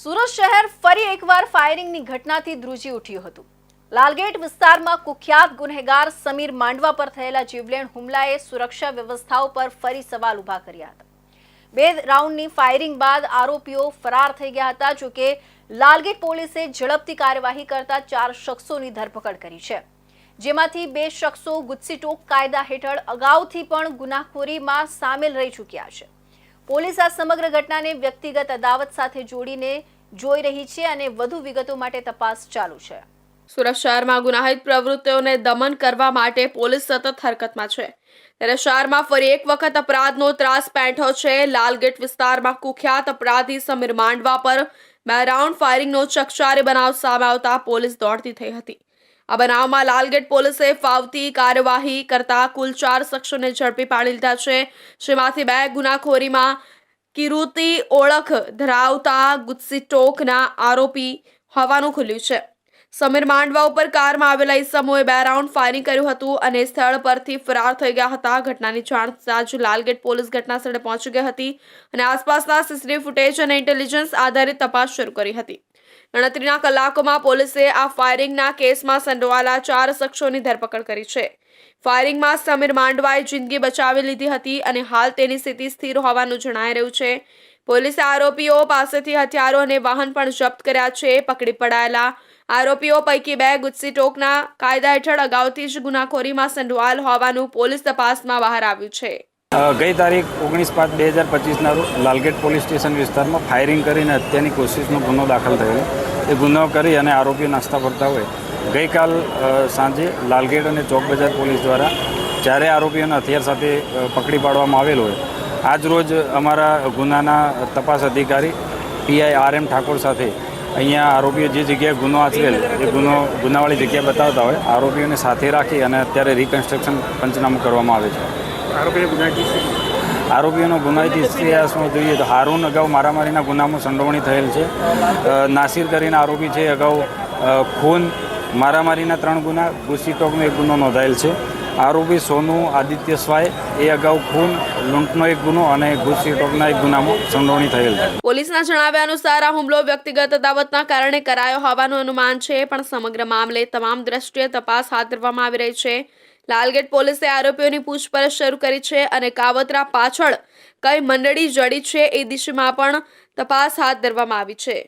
સુરત શહેર ફરી એકવાર ફાયરિંગની ઘટનાથી ધ્રુજી ઉઠ્યું હતું. લાલગેટ વિસ્તારમાં કુખ્યાત ગુનેગાર સમીર માંડવા પર થયેલા જીવલેણ હુમલાએ સુરક્ષા વ્યવસ્થાઓ પર ફરી સવાલ ઊભા કર્યા હતા. બે રાઉન્ડની ફાયરિંગ બાદ આરોપીઓ ફરાર થઈ ગયા હતા જોકે લાલગેટ પોલીસે ઝડપથી કાર્યવાહી કરતા ચાર શખ્સોની ધરપકડ કરી છે. જેમાંથી બે શખ્સો ગુસ્સીટોક કાયદા હેઠળ અગાઉથી પણ ગુનાખોરીમાં સામેલ રહી ચૂક્યા છે. પોલીસ આ સમગ્ર ઘટનાને વ્યક્તિગત અદાવત સાથે જોડીને જોઈ રહી છે અને વધુ વિગતો માટે તપાસ ચાલુ છે. સુરત શહેરમાં ગુનાહિત પ્રવૃત્તિઓને દમન કરવા માટે પોલીસ સતત હરકતમાં છે. ત્યારે શહેરમાં ફરી એક વખત અપરાધનો ત્રાસ પેઠો છે. લાલગેટ વિસ્તારમાં કુખ્યાત અપરાધી સમીર માંડવા પર બે રાઉન્ડ ફાયરિંગનો ચકચારે બનાવ સામે આવતા પોલીસ દોડતી થઈ હતી. આ બનાવમાં લાલગેટ પોલીસે ફાવતી કાર્યવાહી કરતા કુલ ચાર શખ્સોને ઝડપી પાડી લીધા છે. જેમાંથી બે ગુનાખોરીમાં કિરુતિ ઓળખ ધરાવતા ગુસ્સીટોકના આરોપી હોવાનું ખુલ્યું છે. સમીર માંડવા ઉપર કારમાં આવેલા ઇસમોએ બે રાઉન્ડ ફાયરિંગ કર્યું હતું અને સ્થળ પરથી ફરાર થઈ ગયા હતા. ઘટનાની જાણ થતાં લાલગેટ પોલીસ ઘટના સ્થળે પહોંચી ગઈ હતી અને આસપાસના સીસીટીવી ફૂટેજ અને ઇન્ટેલિજન્સ આધારિત તપાસ શરૂ કરી હતી. ગણતરીના કલાકોમાં પોલીસે આ ફાયરિંગના કેસમાં સંડોવાયેલા ચાર શખ્સોની ધરપકડ કરી છે. ફાયરિંગમાં સમીર માંડવાએ જિંદગી બચાવી લીધી હતી અને હાલ તેની સ્થિતિ સ્થિર હોવાનું જણાઈ રહ્યું છે. પોલીસે આરોપીઓ પાસેથી હથિયારો અને વાહન પણ જપ્ત કર્યા છે. પકડી પડાયેલા આરોપીઓ પૈકી બે ગુસ્સી ટોકના કાયદા હેઠળ અગાઉથી જ ગુનાખોરીમાં સંડોવાયેલ હોવાનું પોલીસ તપાસમાં બહાર આવ્યું છે. ગઈ તારીખ ઓગણીસ પાંચ બે હજાર પચીસના લાલગેટ પોલીસ સ્ટેશન વિસ્તારમાં ફાયરિંગ કરીને હત્યાની કોશિશનો ગુનો દાખલ થયેલો. એ ગુનો કરી અને આરોપીઓ નાસ્તા ફરતા હોય. ગઈકાલ સાંજે લાલગેટ અને ચોક બજાર પોલીસ દ્વારા ચારે આરોપીઓને હથિયાર સાથે પકડી પાડવામાં આવેલ હોય, આજ રોજ અમારા ગુનાના તપાસ અધિકારી પીઆઈ આર એમ ઠાકોર સાથે અહીંયા આરોપીઓ જે જગ્યાએ ગુનો આચરેલ, એ ગુનો, ગુનાવાળી જગ્યા બતાવતા હોય, આરોપીઓને સાથે રાખી અને અત્યારે રિકન્સ્ટ્રક્શન પંચનામું કરવામાં આવે છે. આરોપીઓનો ગુનાહિત ઇતિહાસમાં જોઈએ તો હારૂન અગાઉ મારામારીના ગુનામાં સંડોવણી થયેલ છે. નાસિર કરીને આરોપી છે અગાઉ ખૂન મારામારીના ત્રણ ગુના ગુસ્સીટોકનો એક ગુનો નોંધાયેલ છે. આરોપી સોનુ આદિત્ય સ્વાય એ અગાઉ ખૂન લૂંટનો એક ગુનો અને ગુસ્સીટોકના એક ગુનામાં સંડોવણી થયેલ છે. પોલીસના જણાવ્યા અનુસાર આ હુમલો વ્યક્તિગત અદાવતના કારણે કરાયો હોવાનું અનુમાન છે પણ સમગ્ર મામલે તમામ દ્રષ્ટિએ તપાસ હાથ ધરવામાં આવી રહી છે. લાલગેટ પોલીસે આરોપીઓની પૂછપરછ શરૂ કરી છે અને કાવતરા પાછળ કઈ મંડળી જડી છે એ દિશામાં પણ તપાસ હાથ ધરવામાં આવી છે.